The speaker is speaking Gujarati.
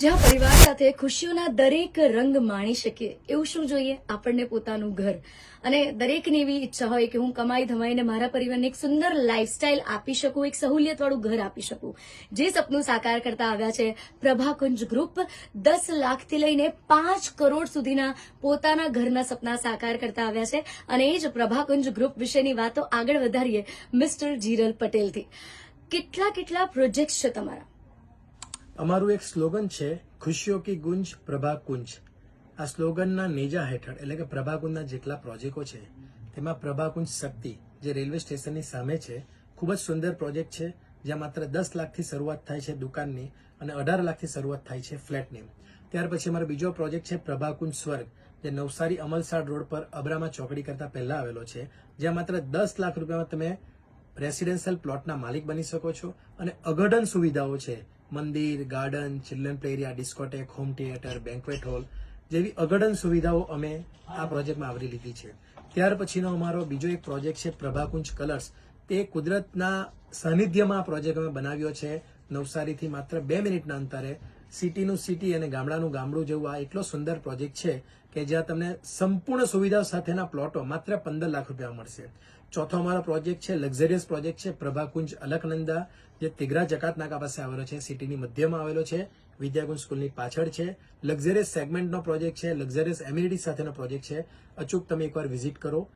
જ્યાં પરિવાર સાથે ખુશીઓના દરેક રંગ માણી શકીએ એવું શું જોઈએ? આપણને પોતાનું ઘર. અને દરેકની એવી ઈચ્છા હોય કે હું કમાઈ ધમાઈને મારા પરિવારને એક સુંદર લાઇફસ્ટાઇલ આપી શકું, એક સહુલિયતવાળું ઘર આપી શકું. જે સપનું સાકાર કરતા આવ્યા છે પ્રભાકુંજ ગ્રુપ દસ લાખથી લઈને પાંચ કરોડ સુધીના પોતાના ઘરના સપના સાકાર કરતા આવ્યા છે. અને એ જ પ્રભાકુંજ ગ્રુપ વિશેની વાતો આગળ વધારીએ મિસ્ટર જીરલ પટેલથી. કેટલા કેટલા પ્રોજેક્ટ્સ છે તમારા? અમારું એક સ્લોગન છે, ખુશીઓ કી ગુંજ, પ્રભા કુંજ. આ સ્લોગનના નેજા હેઠળ, એટલે કે પ્રભાકુંજના જેટલા પ્રોજેક્ટો છે, તેમાં પ્રભાકુંજ શક્તિ, જે રેલવે સ્ટેશનની સામે છે, ખૂબ જ સુંદર પ્રોજેક્ટ છે, જ્યાં માત્ર દસ લાખથી શરૂઆત થાય છે દુકાનની અને અઢાર લાખથી શરૂઆત થાય છે ફ્લેટની. ત્યાર પછી અમારો બીજો પ્રોજેક્ટ છે પ્રભાકુંજ સ્વર્ગ, જે નવસારી અમલસાડ રોડ પર અબ્રામા ચોકડી કરતા પહેલા આવેલો છે, જ્યાં માત્ર દસ લાખ રૂપિયામાં તમે રેસિડેન્શિયલ પ્લોટના માલિક બની શકો છો અને અગઢન સુવિધાઓ છે મંદિર, garden children play area discotheque home theatre banquet hall જેવી અઘડન સુવિધાઓ અમે આ પ્રોજેક્ટમાં આવરી લીધી છે. ત્યાર પછીનો અમારો બીજો એક પ્રોજેક્ટ છે પ્રભાકુંજ કલર્સ તે કુદરતના સાનિધ્યમાં આ પ્રોજેક્ટ અમે બનાવ્યો છે. નવસારીથી માત્ર બે મિનિટના અંતરે સિટીનું સિટી અને ગામડાનું ગામડું જેવું આ એટલો સુંદર પ્રોજેક્ટ છે કે જ્યાં તમને સંપૂર્ણ સુવિધાઓ સાથેના પ્લોટો માત્ર પંદર લાખ રૂપિયા મળશે. ચોથો અમારો પ્રોજેક્ટ છે, લક્ઝરિયસ પ્રોજેક્ટ છે, પ્રભાકુંજ અલકનંદા, જે તિગરા જકાતનાકા પાસે આવેલો છે, સિટીની મધ્યમાં આવેલો છે, વિદ્યાકુંજ સ્કૂલની પાછળ છે. લક્ઝરિયસ સેગમેન્ટનો પ્રોજેક્ટ છે, લક્ઝરિયસ એમ્યુનિટી સાથેનો પ્રોજેક્ટ છે. અચૂક તમે એકવાર વિઝિટ કરો.